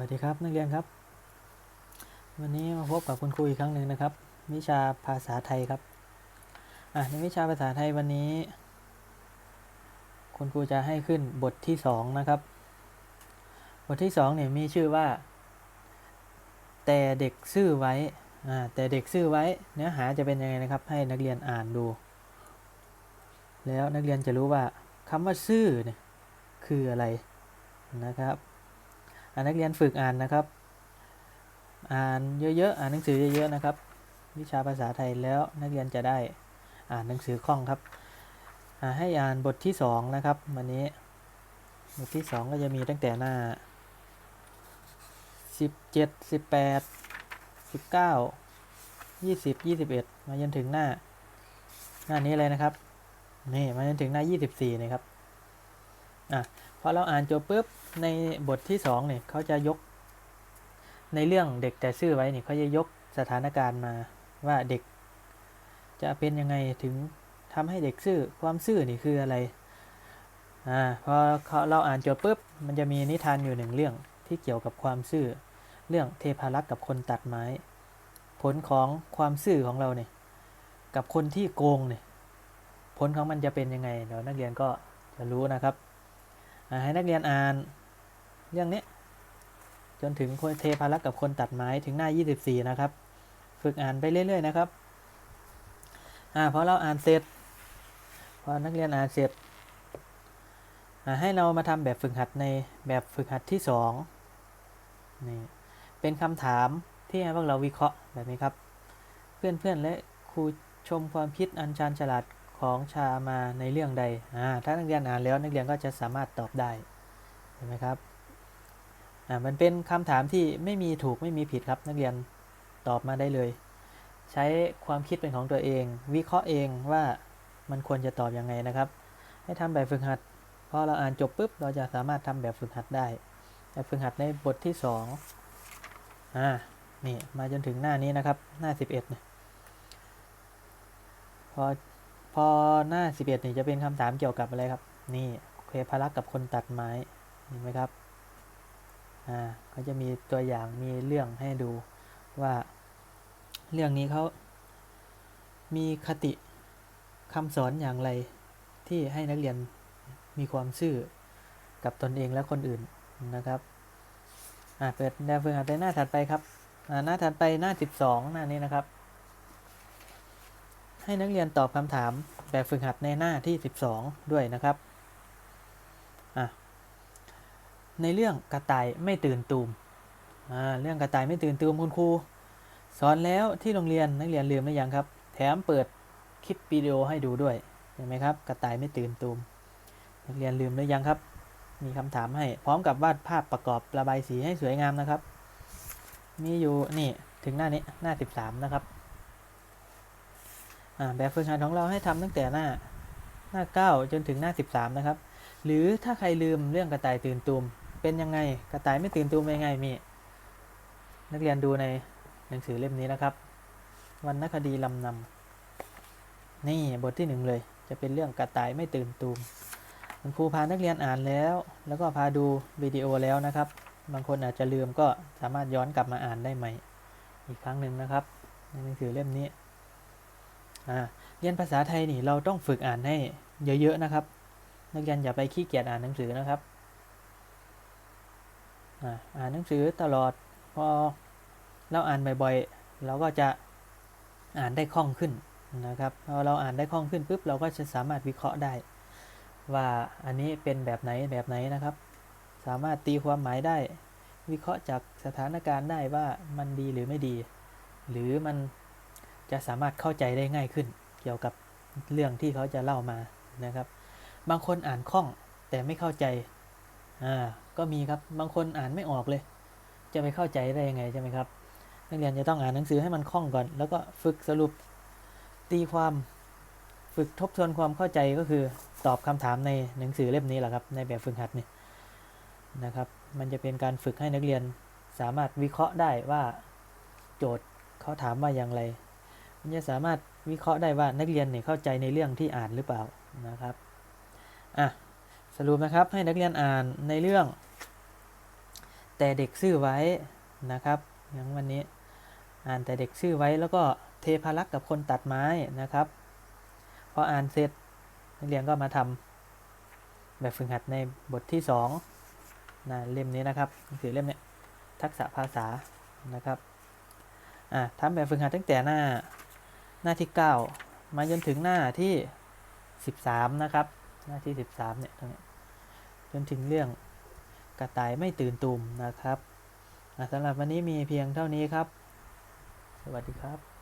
วัสดีครับนักเรียนครับ วันนี้มาพบกับคุณครูอีกครั้งหนึ่งนะครับ วิชาภาษาไทยครับอะในวิชาภาษาไทยวันนี้ คุณครูจะให้ขึ้นบทที่สองนะครับ บทที่สองเนี่ยมีชื่อว่า แต่เด็กซื่อไว้อ่าแต่เด็กซื่อไว้เนื้อหาจะเป็นยังไงนะครับ ให้นักเรียนอ่านดู แล้วนักเรียนจะรู้ว่าคำว่าซื่อเนี่ยคืออะไรนะครับ นนักเรียนฝึกอ่านนะครับ อ่านเยอะๆ อ่านหนังสือเยอะๆนะครับ วิชาภาษาไทยแล้วนักเรียนจะได้อ่านหนังสือคล่องครับให้อ่านบทที่สองนะครับวันนี้บทที่สองก็จะมีตั้งแต่หน้าสิบเจ็ดสิบแปดสิบเก้ายี่สิบยี่สิบเอ็ดมาจนถึงหน้า หน้านี้เลยนะครับ นี่มาจนถึงหน้ายี่สิบสี่นะครับอะ อเราอ่านจบปุ๊บในบทที่สองเนี่ยเขาจะยก ในเรื่องเด็กแต่ซื่อไว้เนี่ยเขาจะยกสถานการณ์มาว่าเด็ก จะเป็นยังไงถึงทำให้เด็กซื่อความซื่อนี่คืออะไรอ่าพอเขาเราอ่านจบปุ๊บมันจะมีนิทานอยู่หนึ่งเรื่องที่เกี่ยวกับความซื่อ เรื่องเทพารักษ์กับคนตัดไม้ ผลของความซื่อของเราเนี่ยกับคนที่โกงเนี่ยผลของมันจะเป็นยังไงเดี๋ยวนักเรียนก็จะรู้นะครับ ให้นักเรียนอ่านเรื่องนี้จนถึงคนเทพารักษ์กับคนตัดไม้ถึงหน้า 24 นะครับ ฝึกอ่านไปเรื่อยๆนะครับอ่าพอเราอ่านเสร็จพอนักเรียนอ่านเสร็จให้เรามาทำแบบฝึกหัดในแบบฝึกหัดที่2นี่เป็นคำถามที่ให้พวกเราวิเคราะห์แบบนี้ครับ เพื่อนๆและครูชมความคิดอันชาญฉลาด ของชามาในเรื่องใดอ่าถ้านักเรียนอ่านแล้วนักเรียนก็จะสามารถตอบได้เห็นไหมครับอ่ามันเป็นคำถามที่ไม่มีถูกไม่มีผิดครับ นักเรียนตอบมาได้เลย ใช้ความคิดเป็นของตัวเอง วิเคราะห์เองว่ามันควรจะตอบยังไงนะครับ ให้ทำแบบฝึกหัดพอเราอ่านจบปุ๊บเราจะสามารถทำแบบฝึกหัดได้แบบฝึกหัดในบทที่สองอ่านี่มาจนถึงหน้านี้นะครับ หน้า 11เนี่ยพอ พอหน้า 11นี่จะเป็นคำถามเกี่ยวกับอะไรครับ นี่เคพารักกับคนตัดไม้เห็นไหมครับอ่าเขาจะมีตัวอย่างมีเรื่องให้ดูว่าเรื่องนี้เขามีคติคำสอนอย่างไรที่ให้นักเรียนมีความซื่อกับตนเองและคนอื่นนะครับอ่าเปิดแนวฝึกหัดไปหน้าถัดไปครับอ่าหน้าถัดไปหน้า 12 หน้านี้นะครับ ให้นักเรียนตอบคำถามแบบฝึกหัดในหน้าที่ 12 ด้วยนะครับในเรื่องกระต่ายไม่ตื่นตูมเรื่องกระต่ายไม่ตื่นตูมคุณครูสอนแล้วที่โรงเรียนนักเรียนลืมหรือยังครับ แถมเปิดคลิปวิดีโอให้ดูด้วยเห็นไหมครับ กระต่ายไม่ตื่นตูมนักเรียนลืมหรือยังครับ มีคำถามให้พร้อมกับวาดภาพประกอบระบายสีให้สวยงามนะครับ มีอยู่นี่ถึงหน้านี้หน้า 13 นะครับ แบบฝึกหัดของเราให้ทำตั้งแต่หน้าหน้า 9 จนถึงหน้า 13 นะครับ หรือถ้าใครลืมเรื่องกระต่ายตื่นตูม เป็นยังไงกระต่ายไม่ตื่นตูมยังไงมี นักเรียนดูในหนังสือเล่มนี้นะครับวรรณคดีลำนำนี่บทที่หนึ่งเลย จะเป็นเรื่องกระต่ายไม่ตื่นตูมคุณครูพานักเรียนอ่านแล้ว แล้วก็พาดูวิดีโอแล้วนะครับ บางคนอาจจะลืมก็สามารถย้อนกลับมาอ่านได้ใหม่ อีกครั้งหนึ่งนะครับในหนังสือเล่มนี้ เรียนภาษาไทยนี่เราต้องฝึกอ่านให้เยอะๆนะครับ นักเรียนอย่าไปขี้เกียจอ่านหนังสือนะครับ อ่านหนังสือตลอดพอเราอ่านบ่อยๆ เราก็จะอ่านได้คล่องขึ้นนะครับพอเราอ่านได้คล่องขึ้นปุ๊บเราก็จะสามารถวิเคราะห์ได้ ว่าอันนี้เป็นแบบไหนแบบไหนนะครับ สามารถตีความหมายได้ วิเคราะห์จากสถานการณ์ได้ว่ามันดีหรือไม่ดี หรือมัน จะสามารถเข้าใจได้ง่ายขึ้น เกี่ยวกับเรื่องที่เขาจะเล่ามานะครับ บางคนอ่านคล่องแต่ไม่เข้าใจอ่าก็มีครับบางคนอ่านไม่ออกเลย จะไปเข้าใจได้ยังไงใช่ไหมครับนักเรียนจะต้องอ่านหนังสือให้มันคล่องก่อน แล้วก็ฝึกสรุปตีความฝึกทบทวนความเข้าใจก็คือตอบคำถามในหนังสือเล่มนี้แหละครับ ในแบบฝึกหัดนี่นะครับ มันจะเป็นการฝึกให้นักเรียนสามารถวิเคราะห์ได้ว่าโจทย์เขาถามว่าอย่างไร จะสามารถวิเคราะห์ได้ว่านักเรียนเนี่ยเข้าใจในเรื่องที่อ่านหรือเปล่านะครับอะสรุปนะครับให้นักเรียนอ่านในเรื่อง แต่เด็กซื่อไว้นะครับอย่างวันนี้อ่านแต่เด็กซื่อไว้แล้วก็เทพารักษ์กับคนตัดไม้นะครับพออ่านเสร็จนักเรียนก็มาทำแบบฝึกหัดในบทที่2นะเล่มนี้นะครับหนังสือเล่มเนี้ยทักษะภาษานะครับอ่าทำแบบฝึกหัดตั้งแต่หน้า หน้าที่ 9 มาจนถึงหน้าที่ 13 นะครับ หน้าที่ 13เนี่ยตรงเนี้ยจนถึงเรื่องกระต่ายไม่ตื่นตุ่มนะครับสำหรับวันนี้มีเพียงเท่านี้ครับ สวัสดีครับ